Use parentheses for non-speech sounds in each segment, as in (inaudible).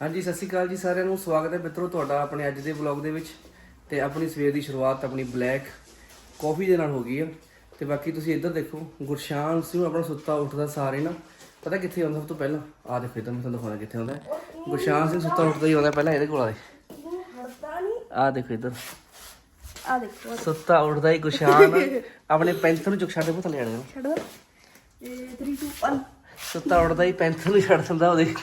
ਹਾਂਜੀ ਸਤਿ ਸ਼੍ਰੀ ਅਕਾਲ ਜੀ ਸਾਰਿਆਂ ਨੂੰ। ਸਵਾਗਤ ਹੈ ਮਿੱਤਰੋ ਤੁਹਾਡਾ ਆਪਣੇ ਅੱਜ ਦੇ ਵਲੌਗ ਦੇ ਵਿੱਚ ਤੇ ਆਪਣੀ ਸਵੇਰ ਦੀ ਸ਼ੁਰੂਆਤ ਆਪਣੀ ਬਲੈਕ ਕਾਫੀ ਦੇ ਨਾਲ ਹੋ ਗਈ ਆ। ਤੇ ਬਾਕੀ ਤੁਸੀਂ ਇੱਧਰ ਦੇਖੋ ਗੁਰਸ਼ਾਨ ਸਿੰਘ ਆਪਣਾ ਸੁੱਤਾ ਉੱਠਦਾ ਸਾਰੇ ਨਾ। ਪਤਾ ਕਿੱਥੇ ਆਉਂਦਾ ਸਭ ਤੋਂ ਪਹਿਲਾਂ? ਆ ਦੇਖੋ ਇੱਧਰ ਮੈਂ ਤੁਹਾਨੂੰ ਦਿਖਾਉਣਾ ਕਿੱਥੇ ਆਉਂਦਾ। ਹੈ। ਗੁਰਸ਼ਾਨ ਸਿੰਘ ਸੁੱਤਾ ਉੱਠਦਾ ਹੀ ਆਉਂਦਾ ਪਹਿਲਾਂ ਇਹਦੇ ਕੋਲ ਨਹੀਂ ਆ ਦੇਖੋ ਇੱਧਰ। ਆ ਦੇਖੋ। ਸੁੱਤਾ ਉੱਠਦਾ ਹੀ ਗੁਰਸ਼ਾਨ। ਆਪਣੇ ਪੈਂਥਰ ਨੂੰ ਚੁੱਕ ਛੱਡ ਪੁੱਤ ਲੈ ਜਾਣਾ। ਛੱਡ। ਦੋ ਇਹ 3 2 1 ਸੁੱਤਾ ਉੱਠਦਾ ਹੀ ਪੈਨਸਲ ਨੂੰ ਛੱਡ ਦਿੰਦਾ ਉਹਦੇ।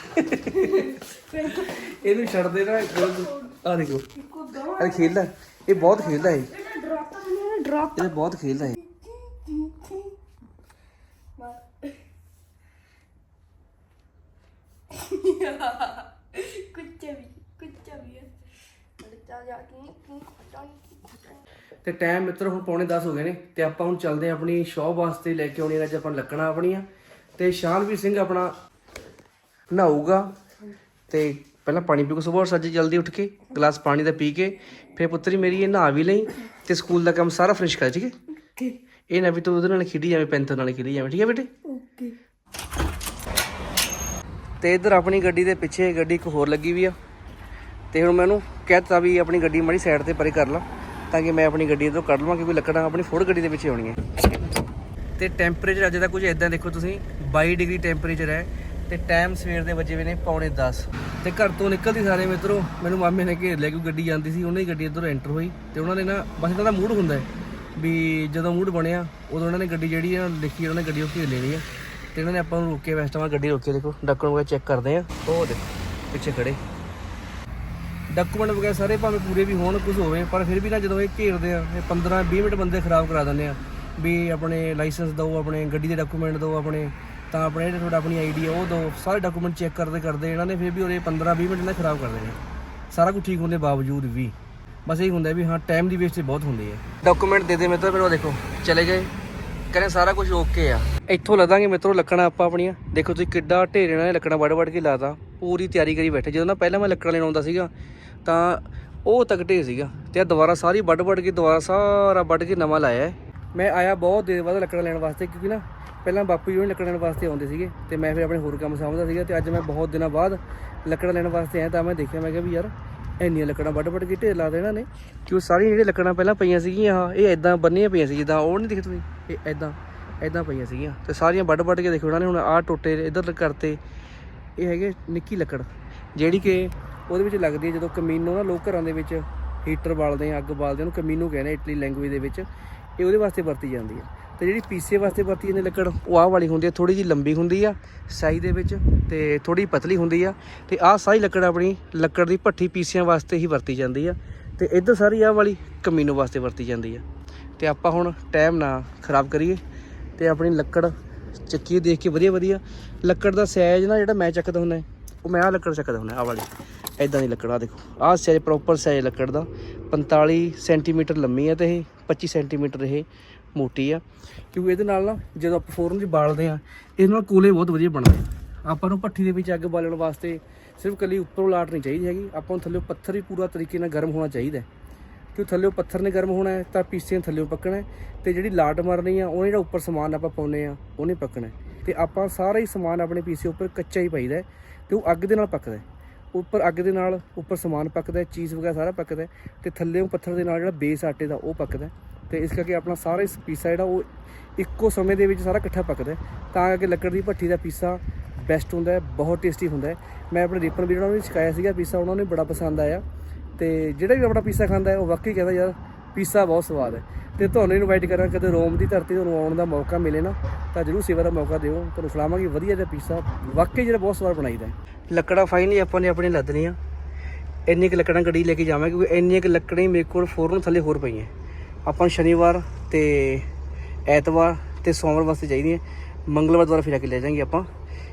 ਇਹਨੂੰ ਛੱਡ ਦੇ ਨਾ। ਆ ਦੇਖੋ। ਇਹ ਖੇਲਦਾ ਇਹ ਬਹੁਤ ਖੇਲਦਾ ਹੈ ਡ੍ਰੌਪ ਇਹ ਬਹੁਤ ਖੇਲਦਾ ਹੈ ਕੁਛ ਵੀ ਕੁਛ ਵੀ ਹੈ ਜਾ ਕੇ ਤੇ ਟਾਈਮ ਮਿੱਤਰ, ਹੁਣ ਪੌਣੇ 10 ਹੋ ਗਏ ਨੇ, ਤੇ ਆਪਾਂ ਹੁਣ ਚੱਲਦੇ ਹਾਂ ਆਪਣੀ ਸ਼ੌਪ ਵਾਸਤੇ ਲੈ ਕੇ ਆਉਣੀ ਅੱਜ ਆਪਾਂ ਲੱਕੜਾਂ ਆਪਣੀਆਂ। ਤੇ ਸ਼ਾਨਵੀਰ ਸਿੰਘ ਆਪਣਾ ਨਹਾਊਗਾ ਤੇ ਪਹਿਲਾਂ ਪਾਣੀ ਪੀ ਕੇ ਸਵੇਰ ਸੱਜ ਜਲਦੀ ਉੱਠ ਕੇ ਗਲਾਸ ਪਾਣੀ ਦਾ ਪੀ ਕੇ ਫਿਰ ਪੁੱਤਰੀ ਮੇਰੀ ਇਹ ਨਹਾ ਵੀ ਲਈ ਤੇ ਸਕੂਲ ਦਾ ਕੰਮ ਸਾਰਾ ਫਿਨਿਸ਼ ਕਰ ਠੀਕ ਹੈ? ਇਹ ਨਾ ਵੀ ਤੂੰ ਉਹਦੇ ਨਾਲ ਖੇਡੀ ਜਾਵੇਂ ਪੈਂਥਰ ਨਾਲ ਖੇਡੀ ਜਾਵੇਂ ਠੀਕ ਹੈ ਬੇਟੇ? ਓਕੇ। ਤੇ ਇੱਧਰ ਆਪਣੀ ਗੱਡੀ ਦੇ ਪਿੱਛੇ ਗੱਡੀ ਇੱਕ ਹੋਰ ਲੱਗੀ ਵੀ ਆ। ਤੇ ਹੁਣ ਮੈਨੂੰ ਕਹਿਤਾ ਵੀ ਆਪਣੀ ਗੱਡੀ ਮਾੜੀ ਸਾਈਡ ਤੇ ਪਰੇ ਕਰ ਲਾ ਤਾਂ ਕਿ ਮੈਂ ਆਪਣੀ ਗੱਡੀ ਤੋਂ ਕੱਢ ਲਵਾਂ ਕਿਉਂਕਿ ਲੱਕੜਾਂ ਆਪਣੀ ਫੋਰ ਗੱਡੀ ਦੇ ਪਿੱਛੇ ਆਉਣੀਆਂ ਤੇ ਟੈਂਪਰੇਚਰ ਅੱਜ ਦਾ ਕੁਝ ਇਦਾਂ ਦੇਖੋ ਤੁਸੀਂ 22 ਡਿਗਰੀ ਟੈਂਪਰੇਚਰ ਹੈ ਤੇ ਟਾਈਮ ਸਵੇਰ ਦੇ ਵਜੇ ਵੇ ਨੇ ਪੌਣੇ 10 ਤੇ ਘਰ ਤੋਂ ਨਿਕਲਦੀ ਸਾਰੇ ਮਿੱਤਰੋ, ਮੈਨੂੰ ਮਾਮੇ ਨੇ ਘੇਰ ਲਿਆ ਕਿ ਗੱਡੀ ਜਾਂਦੀ ਸੀ, ਉਹਨਾਂ ਦੀ ਗੱਡੀ ਇੱਧਰੋਂ ਐਂਟਰ ਹੋਈ ਤੇ ਉਹਨਾਂ ਨੇ ਨਾ, ਬਸ ਇਹਨਾਂ ਦਾ ਮੂਡ ਹੁੰਦਾ ਹੈ ਵੀ ਜਦੋਂ ਮੂਡ ਬਣਿਆ, ਉਦੋਂ ਉਹਨਾਂ ਨੇ ਗੱਡੀ ਜਿਹੜੀ ਆ, ਲਿਖੀ ਉਹਨਾਂ ਨੇ ਗੱਡੀ ਉਹ ਘੇਰ ਲੈਣੀ ਆ। ਤੇ ਇਹਨਾਂ ਨੇ ਆਪਾਂ ਨੂੰ ਰੋਕਿਆ ਵੈਸਟ ਗੱਡੀ ਰੋਕੀ ਦੇਖੋ, ਡਾਕੂਮੈਂਟ ਵਗੈਰਾ ਚੈੱਕ ਕਰਦੇ ਆ। ਉਹ ਦੇਖੋ, ਪਿੱਛੇ ਖੜੇ। ਡਾਕੂਮੈਂਟ ਵਗੈਰਾ ਸਾਰੇ ਭਾਵੇਂ ਪੂਰੇ ਵੀ ਹੋਣ, ਕੁਝ ਹੋਵੇ, ਪਰ ਫਿਰ ਵੀ ਨਾ ਜਦੋਂ ਇਹ ਘੇਰਦੇ ਆ, ਇਹ 15 20 ਮਿੰਟ ਬੰਦੇ ਖਰਾਬ ਕਰਾ ਦਿੰਦੇ ਆ। ਵੀ ਆਪਣੇ ਲਾਇਸੈਂਸ ਦਿਓ, ਆਪਣੇ ਗੱਡੀ ਦੇ ਡਾਕੂਮੈਂਟ ਦਿਓ ਆਪਣੇ, ਤਾਂ ਆਪਣੇ ਜਿਹੜਾ ਤੁਹਾਡਾ ਆਪਣੀ ਆਈਡੀ ਆ, ਉਹ ਦਿਓ। ਸਾਰੇ ਡਾਕੂਮੈਂਟ ਚੈੱਕ ਕਰਦੇ ਕਰਦੇ ਇਹਨਾਂ ਨੇ ਫਿਰ ਵੀ ਉਹਦੇ 15 20 ਮਿੰਟ ਨਾਲ ਖਰਾਬ ਕਰ ਦੇਣੇ। ਸਾਰਾ ਕੁਝ ਠੀਕ ਹੋਣ ਦੇ ਬਾਵਜੂਦ ਵੀ। ਬਸ ਇਹ ਹੁੰਦਾ ਵੀ ਹਾਂ ਟਾਈਮ ਦੀ ਵੇਸਟ ਬਹੁਤ ਹੁੰਦੀ ਹੈ। ਡਾਕੂਮੈਂਟ ਦੇ ਦੇ ਮਿੱਤਰ ਫਿਰ ਉਹ ਦੇਖੋ, ਚਲੇ ਗਏ। ਕਹਿੰਦੇ ਸਾਰਾ ਕੁਝ ਓਕੇ ਆ। ਇੱਥੋਂ ਲਦਾਂਗੇ ਮਿੱਤਰੋ, ਲੱਕੜਾਂ ਆਪਾਂ ਆਪਣੀਆਂ। ਦੇਖੋ ਤੁਸੀਂ ਕਿੱਡਾ ਢੇਰ ਇਹਨਾਂ ਨੇ ਲੱਕੜਾਂ ਵੜ ਵੜ ਕੇ ਲਾਤਾ। ਪੂਰੀ ਤਿਆਰੀ ਕਰੀ ਬੈਠੇ। ਜਦੋਂ ਨਾ ਪਹਿਲਾਂ ਮੈਂ ਲੱਕੜਾਂ ਲੈਣ ਆਉਂਦਾ ਸੀਗਾ, ਤਾਂ ਉਹ ਤੱਕ ਢੇਰ ਸੀਗਾ। ਤੇ ਆ ਦੁਬਾਰਾ ਸਾਰੀ ਵੱਢ ਵੱਢ ਕੇ, ਦੁਬਾਰਾ ਸਾਰਾ ਵੱਢ ਕੇ ਨਵਾਂ ਲਾਇਆ ਹੈ। ਮੈਂ ਆਇਆ ਬਹੁਤ ਦੇਰ ਬਾਅਦ ਲੱਕੜਾਂ ਲੈਣ ਵਾਸਤੇ ਕਿਉਂਕਿ ਨਾ ਪਹਿਲਾਂ ਬਾਪੂ ਜੀ ਉਹ ਲੱਕੜਾਂ ਲੈਣ ਵਾਸਤੇ ਆਉਂਦੇ ਸੀਗੇ ਤੇ ਮੈਂ ਫਿਰ ਆਪਣੇ ਹੋਰ ਕੰਮ ਸਾਂਭਦਾ ਸੀਗਾ ਤੇ ਅੱਜ ਮੈਂ ਬਹੁਤ ਦਿਨਾਂ ਬਾਅਦ ਲੱਕੜਾਂ ਲੈਣ ਵਾਸਤੇ ਆਇਆ ਤਾਂ ਮੈਂ ਦੇਖਿਆ ਮੈਂ ਕਿਹਾ ਵੀ ਯਾਰ ਇੰਨੀਆਂ ਲੱਕੜਾਂ ਵੱਢ ਵੱਢ ਕੇ ਢੇਰ ਲਾ ਦੇ ਇਹਨਾਂ ਨੇ ਕਿ ਉਹ ਸਾਰੀਆਂ ਜਿਹੜੀਆਂ ਲੱਕੜਾਂ ਪਹਿਲਾਂ ਪਈਆਂ ਸੀਗੀਆਂ ਆਹ, ਇਹ ਐਦਾਂ ਬੰਨੀਆਂ ਪਈਆਂ ਸੀ ਜਿੱਦਾਂ ਉਹ ਨਹੀਂ ਦਿਖਦੇ ਤੁਸੀਂ ਇਹ ਐਦਾਂ ਐਦਾਂ ਪਈਆਂ ਸੀਗੀਆਂ ਤੇ ਸਾਰੀਆਂ ਵੱਢ ਵੱਢ ਕੇ ਦੇਖੋ ਉਹਨਾਂ ਨੇ ਹੁਣ ਆਹ ਟੋਟੇ ਇੱਧਰ ਕਰਤੇ ਇਹ ਹੈਗੇ ਨਿੱਕੀ ਲੱਕੜ ਜਿਹੜੀ ਕਿ ਉਹਦੇ ਵਿੱਚ ਲੱਗਦੀ ਹੈ ਜਦੋਂ ਕਮੀਨੋ ਨਾ ਲੋਕ ਘਰਾਂ ਦੇ ਵਿੱਚ ਹੀਟਰ ਬਾਲਦੇ ਆ ਅੱਗ ਬਾਲਦੇ ਉਹਨੂੰ ਕਮੀਨੋ ਕਹਿੰਦੇ ਇਟਲੀ ਲੈਂਗੁਏਜ ਦੇ ਵਿੱਚ। ਇਹ ਉਹਦੇ ਵਾਸਤੇ ਵਰਤੀ ਜਾਂਦੀ ਹੈ ਤੇ ਜਿਹੜੀ ਪੀਸੇ ਵਾਸਤੇ ਵਰਤੀ ਜਾਂਦੀ ਲੱਕੜ, ਉਹ ਆਹ ਵਾਲੀ ਹੁੰਦੀ ਹੈ ਥੋੜੀ ਜਿਹੀ ਲੰਬੀ ਹੁੰਦੀ ਆ ਸਾਈ ਦੇ ਵਿੱਚ ਤੇ ਥੋੜੀ ਪਤਲੀ ਹੁੰਦੀ ਆ। ਤੇ ਆਹ ਸਾਰੀ ਲੱਕੜ ਆਪਣੀ ਲੱਕੜ ਦੀ ਭੱਠੀ ਪੀਸਿਆਂ ਵਾਸਤੇ ਹੀ ਵਰਤੀ ਜਾਂਦੀ ਆ। ਤੇ ਇੱਧਰ ਸਾਰੀ ਆਹ ਵਾਲੀ ਕਮੀਨੋ ਵਾਸਤੇ ਵਰਤੀ ਜਾਂਦੀ ਆ। ਤੇ ਆਪਾਂ ਹੁਣ ਟਾਈਮ ਨਾ ਖਰਾਬ ਕਰੀਏ ਤੇ ਆਪਣੀ ਲੱਕੜ ਚੱਕੀਏ, ਦੇਖ ਕੇ ਵਧੀਆ ਵਧੀਆ ਲੱਕੜ ਦਾ ਸਾਈਜ਼ ਨਾ ਜਿਹੜਾ ਮੈਂ ਚੱਕਦਾ ਹੁੰਦਾ, ਉਹ ਮੈਂ ਆਹ ਲੱਕੜ ਚੱਕਦਾ ਹੁੰਦਾ, ਆਹ ਵਾਲੀ। ਐਦਾਂ ਦੀ ਲੱਕੜ ਆ ਦੇਖੋ। ਆਹ ਸਾਈਜ਼ ਪ੍ਰੋਪਰ ਸਾਈਜ਼ ਲੱਕੜ ਦਾ। 45 ਸੈਂਟੀਮੀਟਰ ਲੰਮੀ ਹੈ ਤੇ ਇਹ 25 ਸੈਂਟੀਮੀਟਰ ਇਹ ਮੋਟੀ ਆ। ਕਿਉਂਕਿ ਇਹਦੇ ਨਾਲ ਨਾ ਜਦੋਂ ਆਪਾਂ ਫੋਰਨ 'ਚ ਬਾਲਦੇ ਆ, ਇਹਦੇ ਨਾਲ ਕੋਲੇ ਬਹੁਤ ਵਧੀਆ ਬਣਦੇ ਆ। ਆਪਾਂ ਨੂੰ ਭੱਠੀ ਦੇ ਵਿੱਚ ਅੱਗ ਬਾਲਣ ਵਾਸਤੇ ਸਿਰਫ ਕੱਲੀ ਉੱਪਰੋਂ ਲਾਟ ਨਹੀਂ ਚਾਹੀਦੀ ਹੈਗੀ। ਆਪਾਂ ਨੂੰ ਥੱਲੇ ਪੱਥਰ ਵੀ ਪੂਰਾ ਤਰੀਕੇ ਨਾਲ ਗਰਮ ਹੋਣਾ ਚਾਹੀਦਾ ਹੈ। ਕਿਉਂ ਥੱਲੇ ਪੱਥਰ ਨੇ ਗਰਮ ਹੋਣਾ ਹੈ, ਤਾਂ ਪੀਸੇ ਥੱਲੇ ਪੱਕਣਾ ਹੈ। ਤੇ ਜਿਹੜੀ ਲਾਟ ਮਾਰਨੀ ਆ, ਉਹਨੇ ਜਿਹੜਾ ਉੱਪਰ ਸਮਾਨ ਆਪਾਂ ਪਾਉਨੇ ਆ, ਉਹਨੇ ਪੱਕਣਾ ਹੈ। ਤੇ ਆਪਾਂ ਸਾਰਾ ਹੀ ਸਮਾਨ ਆਪਣੇ ਪੀਸੇ ਉੱਪਰ ਕੱਚਾ ਹੀ ਪਾਈਦਾ ਹੈ ਤੇ ਉਹ ਅੱਗ ਦੇ ਨਾਲ ਪੱਕਦਾ ਉੱਪਰ ਅੱਗ ਦੇ ਨਾਲ ਉੱਪਰ ਸਮਾਨ ਪੱਕਦਾ ਹੈ, ਚੀਜ਼ ਵਗੈਰਾ ਸਾਰਾ ਪੱਕਦਾ ਹੈ ਤੇ ਥੱਲੇ ਪੱਥਰ ਦੇ ਨਾਲ ਜਿਹੜਾ ਬੇਸ ਆਟੇ ਦਾ ਉਹ ਪੱਕਦਾ ਹੈ। ਤੇ ਇਸ ਕਰਕੇ ਆਪਣਾ ਸਾਰਾ ਹੀ ਪੀਸਾ ਜਿਹੜਾ ਉਹ ਇੱਕੋ ਸਮੇਂ ਦੇ ਵਿੱਚ ਸਾਰਾ ਇਕੱਠਾ ਪੱਕਦਾ ਤਾਂ ਕਰਕੇ ਲੱਕੜ ਦੀ ਭੱਠੀ ਦਾ ਪੀਸਾ ਬੈਸਟ ਹੁੰਦਾ ਹੈ, ਬਹੁਤ ਟੇਸਟੀ ਹੁੰਦਾ ਹੈ। ਮੈਂ ਆਪਣੇ ਰੀਪਨ ਵੀਰਾਂ ਨੂੰ ਸਿਖਾਇਆ ਸੀਗਾ ਪੀਸਾ, ਉਹਨਾਂ ਨੂੰ ਬੜਾ ਪਸੰਦ ਆਇਆ। ਤੇ ਜਿਹੜਾ ਵੀ ਆਪਣਾ ਪੀਸਾ ਖਾਂਦਾ ਹੈ, ਉਹ ਵਾਕਈ ਕਹਿੰਦਾ ਯਾਰ ਪੀਸਾ ਬਹੁਤ ਸਵਾਦ ਹੈ। ਤੇ ਤੁਹਾਨੂੰ ਇਨਵਾਈਟ ਕਰਾਂ, ਕਦੇ ਰੋਮ ਦੀ ਧਰਤੀ ਤੁਹਾਨੂੰ ਆਉਣ ਦਾ ਮੌਕਾ ਮਿਲੇ ਨਾ, ਤਾਂ ਜਰੂਰ ਸੇਵਾ ਦਾ ਮੌਕਾ ਦਿਓ। ਤੁਹਾਨੂੰ ਖਿਲਾਵਾਂਗੇ ਵਧੀਆ ਜਿਹਾ ਪੀਸਾ। ਵਾਕਈ ਜਿਹੜਾ ਬਹੁਤ ਸਵਾਦ ਬਣਾਈਦਾ ਲੱਕੜਾਂ ਫਾਈਨਲੀ ਆਪਾਂ ਨੇ ਆਪਣੀ ਲੱਦਣੀਆਂ ਇੰਨੀ ਕੁ ਲੱਕੜਾਂ ਗੱਡੀ ਲੈ ਕੇ ਜਾਵਾਂਗੇ, ਕਿਉਂਕਿ ਇੰਨੀਆਂ ਕੁ ਲੱਕੜਾਂ ਹੀ ਮੇਰੇ ਕੋਲ ਫੋਰਨ ਥੱਲੇ ਹੋਰ ਪਈਆਂ। ਆਪਾਂ ਸ਼ਨੀਵਾਰ ਤੇ ਐਤਵਾਰ ਤੇ ਸੋਮਵਾਰ ਵਾਸਤੇ ਚਾਹੀਦੀਆਂ। ਮੰਗਲਵਾਰ ਦੁਆਰਾ ਫਿਰ ਆ ਕੇ ਲੈ ਜਾਾਂਗੇ ਆਪਾਂ।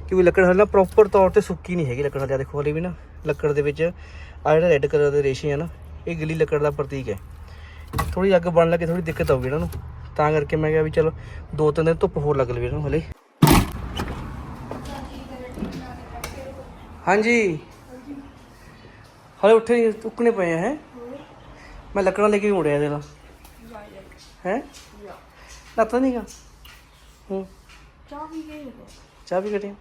ਕਿਉਂਕਿ ਲੱਕੜ ਹਲੇ ਨਾ ਪ੍ਰੋਪਰ ਤੌਰ ਤੇ ਸੁੱਕੀ ਨਹੀਂ ਹੈਗੀ ਲੱਕੜ ਹਲੇ ਦੇਖੋ ਹਲੇ ਵੀ ਨਾ, ਲੱਕੜ ਦੇ ਵਿੱਚ ਆ ਜਿਹੜਾ ਰੈੱਡ ਕਲਰ ਦੇ ਰੇਸ਼ੇ ਆ ਨਾ, ਇਹ ਗਿੱਲੀ ਲੱਕੜ ਦਾ ਪ੍ਰਤੀਕ ਹੈ। ਥੋੜੀ ਅੱਗ ਬਣ ਲੱਗੇ ਥੋੜੀ ਦਿੱਕਤ ਆਊਗੀ ਇਹਨਾਂ ਨੂੰ। ਤਾਂ ਕਰਕੇ ਮੈਂ ਕਿਹਾ ਵੀ ਚਲੋ, ਦੋ ਤਿੰਨ ਦਿਨ ਧੁੱਪ ਹੋਰ ਲੱਗ ਲਵੇ ਇਹਨਾਂ ਨੂੰ ਹਲੇ। ਹਾਂਜੀ। ਹਲੇ ਉੱਠੇ ਨਹੀਂ ਉੱਕਣੇ ਪਏ ਆ, ਹੈ? ਮੈਂ ਲੱਕੜਾਂ ਲੈ ਕੇ ਵੀ ਮੁੜਿਆ ਇਹਦੇ ਨਾਲ। ਹੈ? ਲੱਤਾਂ ਨਹੀਂਗਾ ਹੂੰ ਚਾਹ ਵੀ ਗਏ ਚਾਹ ਵੀ ਕਟਿਆ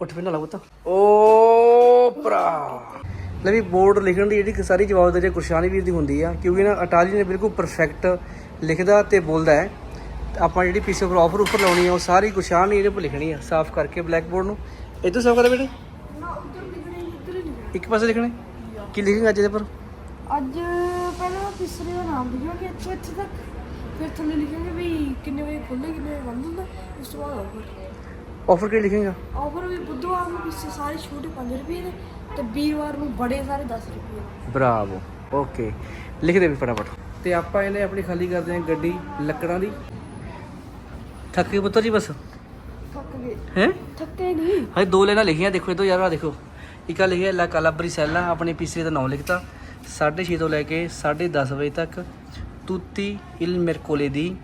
ਉੱਠ ਵੀ ਨਾ ਲਾ ਪੁੱਤ। ਓ ਭਰਾ। ਲੈ ਵੀ ਬੋਰਡ ਲਿਖਣ ਦੀ ਜਿਹੜੀ ਸਾਰੀ ਜਵਾਬਦਾਰੀ ਗੁਰਸ਼ਾਨੀ ਵੀਰ ਦੀ ਹੁੰਦੀ ਆ ਕਿਉਂਕਿ ਨਾ ਅਟਾਲੀ ਨੇ ਬਿਲਕੁਲ ਪਰਫੈਕਟ ਲਿਖਦਾ ਤੇ ਬੋਲਦਾ ਹੈ। ਆਪਾਂ ਜਿਹੜੀ ਪੀਸੇ ਉੱਪਰ ਆਫਰ ਉੱਪਰ ਲਾਉਣੀ ਆ ਉਹ ਸਾਰੀ ਗੁਰਸ਼ਾਨ ਨੇ ਇਹਦੇ ਉੱਪਰ ਲਿਖਣੀ ਆ ਸਾਫ਼ ਕਰਕੇ ਬਲੈਕ ਬੋਰਡ ਨੂੰ। ਇਦੋਂ ਸਾਫ਼ ਕਰ ਬੇਟੇ। ਇੱਧਰ ਇੱਕ ਪਾਸੇ ਲਿਖਣੇ? ਕੀ ਲਿਖੇਗਾ ਅੱਜ ਇਹਦੇ ਪਰ ਅੱਜ ਪਹਿਲਾਂ ਤੀਸਰੇ ਦਾ ਨਾਮ ਲਿਖਾਂਗੇ ਇੱਥੋਂ ਇੱਥੇ ਤੱਕ। ਫਿਰ ਥੱਲੇ ਲਿਖਾਂਗੇ ਵੀ ਕਿੰਨੇ ਵਜੇ ਖੁੱਲ੍ਹੇ ਕਿੰਨੇ ਵਜੇ ਬੰਦ ਹੁੰਦਾ ਉਸ ਤੋਂ ਬਾਅਦ ਆਫਰ ਆਫਰ ਕੀ ਲਿਖੇਗਾ? ਆਫਰ ਵੀ ਬੁੱਧਵਾਰ ਨੂੰ ਪਿੱਛੇ ਸਾਰੇ ਛੋਟੇ 5 ਰੁਪਏ ਦੇ ਤੇ ਵੀਰਵਾਰ ਨੂੰ ਬੜੇ ਸਾਰੇ 10 ਰੁਪਏ। ਬਰਾਵੋ। ਓਕੇ। ਲਿਖ ਦੇ ਵੀ ਫਟਾਫਟ। ਤੇ ਆਪਾਂ ਇਹਨੇ ਆਪਣੀ ਖਾਲੀ ਕਰਦੇ ਹਾਂ ਗੱਡੀ ਲੱਕੜਾਂ ਦੀ। ਥੱਕ ਗਏ ਪੁੱਤਰ ਜੀ ਬਸ? ਥੱਕ ਗਏ। ਹੈ? ਥੱਕੇ ਨਹੀਂ। ਹਜੇ ਦੋ ਲੈਣਾ ਲਿਖੀਆਂ ਦੇਖੋ ਇਹ ਤੋਂ ਯਾਰ ਆ ਦੇਖੋ। ਇੱਕ ਆ ਲਿਖਿਆ ਲਾ ਕਾਲਾਬਰੀ ਸੈੱਲਾ ਆਪਣੇ ਪੀਸਰੇ ਦਾ ਨਾਮ ਲਿਖਤਾ। 6:30 ਤੋਂ ਲੈ ਕੇ 10:30 ਵਜੇ ਤੱਕ ਤੁੱਤੀ ਇਲ ਮਿਰਕੋਲੇ ਦੀ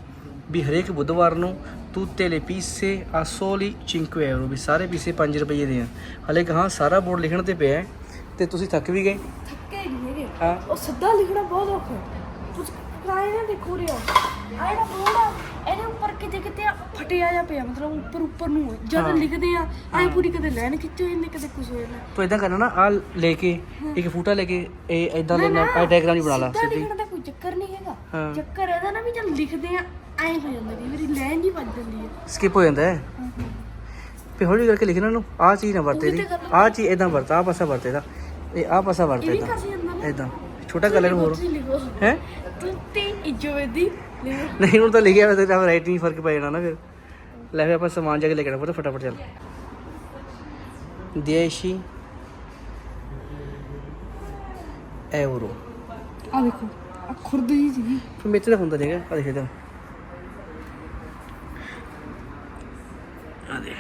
ਵੀ ਹਰੇਕ ਬੁੱਧਵਾਰ ਨੂੰ ਤੁੱਤੇ ਲੈ ਪੀਸੇ ਆਸੋਲੀ 5 ਯੂਰੋ ਵੀ ਸਾਰੇ ਪੀਸੇ 5 ਰੁਪਏ ਦੇ ਆ। ਹਲੇ ਕਹਾ ਸਾਰਾ ਬੋਰਡ ਲਿਖਣ ਤੇ ਪਿਆ ਹੈ ਤੇ ਤੁਸੀਂ ਥੱਕ ਵੀ ਗਏ? ਥੱਕੇ ਨਹੀਂ ਹੈਗੇ। ਹਾਂ। ਉਹ ਸਿੱਧਾ ਲਿਖਣਾ ਬਹੁਤ ਔਖਾ ਹੈ। ਕੁਝ ਕਾਇ ਨਾ ਦੇਖੋ ਰਿਆ ਜਿਹੜਾ ਬੋਰਡ ਆ ਇਹਦੇ ਉੱਪਰ ਕਿਤੇ ਕਿਤੇ ਫਟਿਆ ਜਾ ਪਿਆ। ਮਤਲਬ ਉੱਪਰ ਉੱਪਰ ਨੂੰ। ਜਦ। ਲਿਖਦੇ ਆ ਐ ਪੂਰੀ ਕਦੇ ਲਾਈਨ ਖਿੱਚੀ ਹੋ ਜਾਂਦੀ ਕਦੇ ਕੁਝ ਹੋ ਜਾਂਦਾ ਤੂੰ ਇਦਾਂ ਕਰਨਾ ਨਾ ਆ ਲੈ ਕੇ ਇੱਕ ਫੂਟਾ ਲੈ ਕੇ ਇਹ ਇਦਾਂ ਲੈਣਾ ਨਾ, ਡਾਇਗਰਾਮ ਹੀ ਬਣਾ ਲਾ ਸਿੱਧਾ ਲਿਖਣ ਦਾ ਕੋਈ ਚੱਕਰ ਨਹੀਂ ਹੈਗਾ। ਚੱਕਰ ਇਹਦਾ ਨਾ ਵੀ ਜਦ ਲਿਖਦੇ ਆ। ਐ ਹੋ ਜਾਂਦਾ ਕਿ ਮੇਰੀ ਲਾਈਨ ਜੀ ਵੱਜ ਜਾਂਦੀ ਹੈ। ਸਕਿਪ ਹੋ ਜਾਂਦਾ ਹੈ? ਫੇ ਹੌਲੀ ਕਰਕੇ ਲਿਖਣਾ ਨੂੰ ਆ ਚੀਜ਼ ਨਾ ਵਰਤੇ ਦੀ। ਤਾਂ ਆ। ਚੀਜ਼ ਇਦਾਂ ਵਰਤਾ ਆ ਪਾਸਾ ਵਰਤੇ ਦਾ ਇਹ ਆ ਪਾਸਾ ਵਰਤੇ ਦਾ ਇਦਾਂ ਛੋਟਾ ਕਲਰ ਹੋਰ। ਹੈ? ਤੂੰ ਤੇ ਇਜੋਵੇਦੀ ਲਿਖੋ। ਨਹੀਂ ਹੁਣ ਤਾਂ ਲਿਖਿਆ ਹੋਇਆ ਤਾਂ ਰਾਈਟਿੰਗ ਫ਼ਰਕ ਪੈ ਜਾਣਾ ਨਾ ਫਿਰ। ਲੈ ਫਿਰ ਆਪਾਂ ਸਮਾਨ ਜਾ ਕੇ ਲੈ ਕੇ ਆਣਾ ਪਤਾ ਫਟਾਫਟ ਚੱਲ। ਦੇਸ਼ੀ ਐਵਰੋ। ਆ ਦੇਖੋ ਆ ਖੁਰਦ ਜੀ ਸੀਗੀ। ਫਿਰ ਮੇਤੇ ਦਾ ਹੁੰਦਾ ਨਹੀਂਗਾ ਆ ਦੇਖ ਇਧਰ ਆ ਦੇ